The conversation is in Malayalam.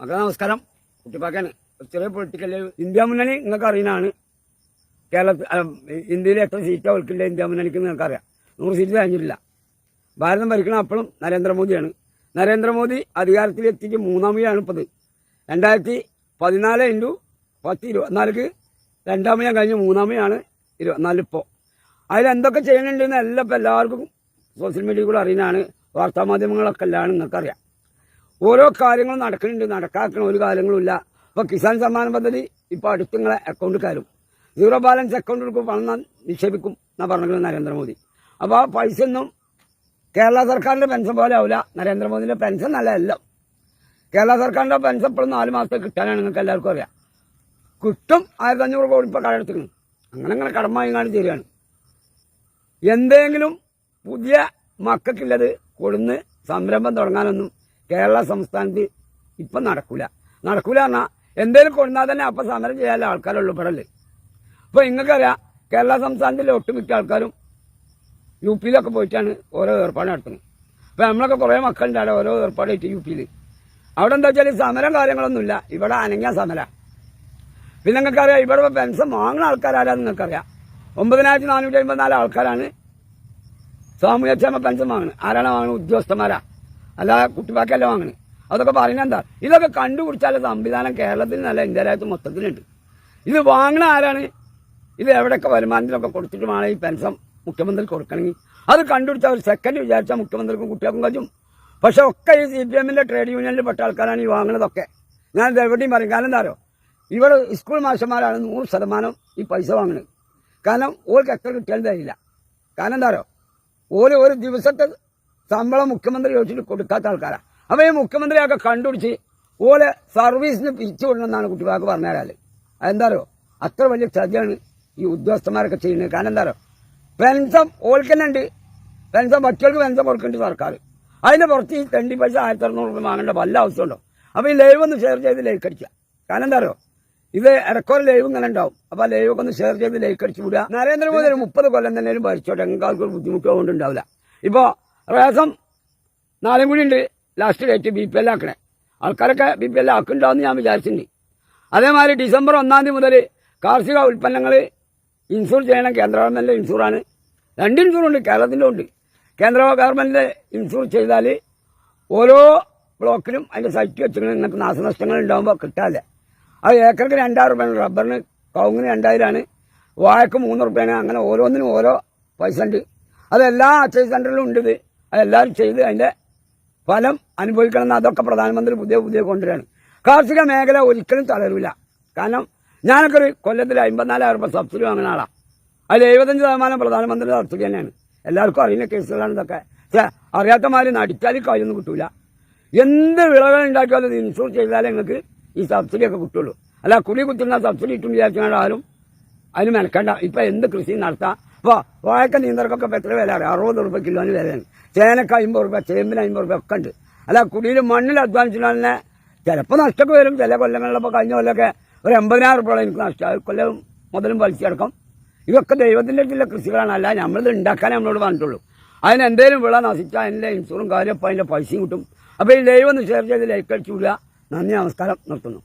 മക്കളെ നമസ്കാരം. കുട്ടിപ്പാക്കാണ്. ചെറിയ പൊളിറ്റിക്കൽ ഇന്ത്യ മുന്നണി നിങ്ങൾക്ക് അറിയുന്നതാണ്. കേരളത്തിൽ ഇന്ത്യയിൽ എത്ര സീറ്റ് അവർക്കില്ല ഇന്ത്യ മുന്നണിക്ക് നിങ്ങൾക്ക് അറിയാം നൂറ് സീറ്റ് കഴിഞ്ഞിട്ടില്ല. ഭാരതം ഭരിക്കണം അപ്പോഴും നരേന്ദ്രമോദിയാണ്. നരേന്ദ്രമോദി അധികാരത്തിലെത്തിച്ച് മൂന്നാമയാണ് ഇപ്പത്. രണ്ടായിരത്തി പതിനാല് ഇന്റു പത്ത് ഇരുപത്തിനാലിക്ക് രണ്ടാമയാൻ കഴിഞ്ഞ് മൂന്നാമയാണ് ഇരുപത്തിനാല് ഇപ്പോൾ അതിലെന്തൊക്കെ ചെയ്യണുണ്ടെന്ന് എല്ലാം ഇപ്പം എല്ലാവർക്കും സോഷ്യൽ മീഡിയയിൽ കൂടെ അറിയുന്നതാണ്. വാർത്താമാധ്യമങ്ങളൊക്കെ എല്ലാം നിങ്ങൾക്കറിയാം. ഓരോ കാര്യങ്ങളും നടക്കുന്നുണ്ട്. നടക്കാക്കണ ഒരു കാര്യങ്ങളും ഇല്ല. ഇപ്പോൾ കിസാൻ സമ്മാന പദ്ധതി ഇപ്പൊ അടുത്ത് നിങ്ങളെ അക്കൗണ്ട് സീറോ ബാലൻസ് അക്കൗണ്ട് എടുക്കും. പണം നിക്ഷേപിക്കും എന്നാ പറഞ്ഞത് നരേന്ദ്രമോദി. അപ്പോൾ ആ പൈസ ഒന്നും കേരള സർക്കാരിന്റെ പെൻഷൻ പോലെ ആവില്ല നരേന്ദ്രമോദിന്റെ പെൻഷൻ നല്ല കേരള സർക്കാരിന്റെ പെൻഷൻ ഇപ്പോഴും നാല് മാസത്തെ കിട്ടാനാണ് നിങ്ങൾക്ക് എല്ലാവർക്കും അറിയാം. കിട്ടും ആയിരത്തി അഞ്ഞൂറ് കോടി ഇപ്പോൾ കടമെടുത്തിരുന്നു അങ്ങനെ അങ്ങനെ കടമായി കാണി തരികയാണ്. എന്തെങ്കിലും പുതിയ മക്കൾക്കുള്ളത് കൊടുന്ന് സംരംഭം തുടങ്ങാനൊന്നും കേരള സംസ്ഥാനത്ത് ഇപ്പം നടക്കൂല. നടക്കൂല എന്നാൽ എന്തേലും കൊണ്ടാൽ തന്നെ അപ്പം സമരം ചെയ്യാനുള്ള ആൾക്കാരുള്ളൂ ഇവിടല്ലേ അപ്പോൾ നിങ്ങൾക്കറിയാം കേരള സംസ്ഥാനത്തിലെ ഒട്ടുമിക്ക ആൾക്കാരും യു പിയിലൊക്കെ പോയിട്ടാണ് ഓരോ ഏർപ്പാട് നടത്തുന്നത്. അപ്പോൾ നമ്മളൊക്കെ കുറേ മക്കളുണ്ട് അവിടെ ഓരോ ഏർപ്പാടായിട്ട് യു പിയിൽ. അവിടെ എന്താ വെച്ചാൽ സമരം കാര്യങ്ങളൊന്നുമില്ല. ഇവിടെ അനങ്ങിയ സമര. പിന്നെ നിങ്ങൾക്കറിയാം ഇവിടെ പെൻഷൻ വാങ്ങുന്ന ആൾക്കാരാരാന്ന് നിങ്ങൾക്കറിയാം. ഒമ്പതിനായിരത്തി നാനൂറ്റി അമ്പത്തിനാല് ആൾക്കാരാണ് സാമൂഹ്യക്ഷേമ പെൻഷൻ വാങ്ങുന്നത്. ആരാണ് വാങ്ങുന്നത്? ഉദ്യോഗസ്ഥന്മാരാ. അല്ലാതെ കുട്ടിപ്പാക്കല്ല വാങ്ങണേ. അതൊക്കെ പറയുന്നത് എന്താ? ഇതൊക്കെ കണ്ടുപിടിച്ചാൽ സംവിധാനം കേരളത്തിൽ നല്ല ഇന്ത്യ രാജ്യത്ത് മൊത്തത്തിലുണ്ട്. ഇത് വാങ്ങണ ആരാണ്? ഇത് എവിടെയൊക്കെ വരുമാനത്തിലൊക്കെ കൊടുത്തിട്ട് വേണം ഈ പെൻഷൻ മുഖ്യമന്ത്രി കൊടുക്കണമെങ്കിൽ അത് കണ്ടുപിടിച്ച ഒരു സെക്കൻഡ് വിചാരിച്ചാൽ മുഖ്യമന്ത്രിക്കും കുട്ടികൾക്കും കഴിയും. പക്ഷെ ഒക്കെ ഈ സി പി എമ്മിന്റെ ട്രേഡ് യൂണിയനിൽ പെട്ട ആൾക്കാരാണ് ഈ വാങ്ങുന്നതൊക്കെ ഞാൻ എവിടെയും പറയും. കാരണം എന്താ ഇവിടെ സ്കൂൾ മാഷന്മാരാണ് നൂറ് ശതമാനം ഈ പൈസ വാങ്ങുന്നത് കാരണം ഓർക്ക് എത്ര കിട്ടിയാലും തരില്ല. കാരണം എന്താ അറിയോ? ഓരോ ഒരു ദിവസത്തെ ശമ്പളം മുഖ്യമന്ത്രി ചോദിച്ചിട്ട് കൊടുക്കാത്ത ആൾക്കാരാണ് അപ്പോൾ ഈ മുഖ്യമന്ത്രിയൊക്കെ കണ്ടുപിടിച്ച് ഓലെ സർവീസിന് പിരിച്ചു വിടണമെന്നാണ് കുട്ടികൾക്ക് പറഞ്ഞാൽ തരാൽ അതെന്താ അത്ര വലിയ ചതിയാണ് ഈ ഉദ്യോഗസ്ഥന്മാരൊക്കെ ചെയ്യുന്നത്. കാരണം എന്താറോ പെൻഷൻ ഓൽക്കുന്നുണ്ട് പെൻഷൻ മറ്റുകൾക്ക് പെൻഷൻ കൊടുക്കുന്നുണ്ട് സർക്കാർ. അതിന്റെ പുറത്ത് ഈ തെണ്ടി പൈസ ആയിരത്തി അറുന്നൂറ് രൂപ വാങ്ങേണ്ട വല്ല ആവശ്യമുണ്ടോ? അപ്പോൾ ഈ ലൈവ് ഒന്ന് ഷെയർ ചെയ്ത് ലൈക്ക് അടിക്കുക. കാരണം എന്താ അറിയോ? ഇത് ഇടക്കൊരു ലൈവ് ഇങ്ങനെ ഉണ്ടാവും. അപ്പോൾ ആ ലൈവ് ഒന്ന് ഷെയർ ചെയ്ത് ലൈക്ക് അടിച്ചു വിടുക. നരേന്ദ്രമോദി ഒരു മുപ്പത് കൊല്ലം തന്നെ ഭരിച്ചോട്ടെ എങ്ങാൾക്ക് ആൾക്കൊരു ബുദ്ധിമുട്ടോ കൊണ്ടുണ്ടാവില്ല. ഇപ്പോ റേസം നാലും കൂടി ഉണ്ട്. Last date B P L ആക്കണേ. ആൾക്കാരൊക്കെ ബി പി എൽ ആക്കുന്നുണ്ടാവും ഞാൻ വിചാരിച്ചിട്ടുണ്ട്. അതേമാതിരി ഡിസംബർ ഒന്നാം തീയതി മുതൽ കാർഷിക ഉൽപ്പന്നങ്ങൾ ഇൻഷൂർ ചെയ്യണം. കേന്ദ്ര ഗവൺമെന്റിന്റെ ഇൻഷൂറാണ് രണ്ട് ഇൻഷൂർ ഉണ്ട്. കേരളത്തിന്റെ ഉണ്ട്. കേന്ദ്ര ഗവൺമെന്റിന്റെ ഇൻഷൂർ ചെയ്താൽ ഓരോ ബ്ലോക്കിലും അതിന്റെ സൈറ്റ് വെച്ചിട്ട് നിങ്ങൾക്ക് നാശനഷ്ടങ്ങൾ ഉണ്ടാകുമ്പോൾ കിട്ടാതെ. അത് ഏക്കർക്ക് രണ്ടായിരം റുപ്യാണ് റബ്ബറിന് കവുങ്ങിന് രണ്ടായിരമാണ് വാഴക്ക് മൂന്ന് റുപ്യാണ്. അങ്ങനെ ഓരോന്നിനും ഓരോ പൈസ ഉണ്ട്. അതെല്ലാ അക്ഷയ സെന്ററിലും ഉണ്ട് അതെല്ലാവരും ചെയ്ത് അതിന്റെ ഫലം അനുഭവിക്കണം എന്ന് അതൊക്കെ പ്രധാനമന്ത്രി പുതിയ പുതിയ കൊണ്ടുവരികയാണ് കാർഷിക മേഖല ഒരിക്കലും തളരില്ല കാരണം ഞാനൊക്കെ ഒരു കൊല്ലത്തിൽ അമ്പത്തിനാലായിരം രൂപ സബ്സിഡി വാങ്ങുന്ന ആളാണ് അതിൽ എഴുപത്തഞ്ച് ശതമാനം പ്രധാനമന്ത്രി സബ്സിഡി തന്നെയാണ്. എല്ലാവർക്കും അറിയുന്ന കേസുകളാണ് ഇതൊക്കെ. പക്ഷേ അറിയാത്തമാര് നടിച്ചാലും കാര്യമൊന്നും കിട്ടൂല. എന്ത് വിളകൾ ഉണ്ടാക്കിയാലും ഇൻഷൂർ ചെയ്താലേ നിങ്ങൾക്ക് ഈ സബ്സിഡിയൊക്കെ കിട്ടുള്ളൂ. അല്ല കുടി കുത്തുന്ന സബ്സിഡി കിട്ടും വിചാരിച്ചാലും അതിന് മെനക്കണ്ട. ഇപ്പം എന്ത് കൃഷി നടത്താം? ഇപ്പൊ വാഴക്ക നീന്തർക്കൊക്കെ എത്ര വില അറിയാം അറുപത് റുപ്യ കിലോന് വിലയാണ്. ചേനക്ക് അമ്പത് റുപ്യ ചേമ്പിന് അമ്പത് റുപ്യ ഒക്കെ ഉണ്ട്. അല്ല കുടിയിൽ മണ്ണിൽ അധ്വാനിച്ചാൽ തന്നെ ചിലപ്പോൾ നഷ്ടമൊക്കെ വരും. ചില കൊല്ലങ്ങളിലപ്പോൾ കഴിഞ്ഞ കൊല്ലമൊക്കെ ഒരു എൺപതിനായിരം റുപ്യ എനിക്ക് നഷ്ടം. കൊല്ലം മുതലും വലിച്ചെടുക്കും ഇതൊക്കെ ദൈവത്തിന്റെ ചില കൃഷികളാണ്. അല്ല നമ്മളിത് ഉണ്ടാക്കാനേ നമ്മളോട് പറഞ്ഞിട്ടുള്ളൂ. അതിന് എന്തെങ്കിലും വിള നശിച്ചാൽ അതിന്റെ ഇൻഷുറും കാര്യം അപ്പോൾ അതിന്റെ പൈസയും കിട്ടും. അപ്പോൾ ഈ ലൈവ് ഒന്ന് ഷെയർ ചെയ്ത് വിടുക. നന്ദി നമസ്കാരം. നിർത്തുന്നു.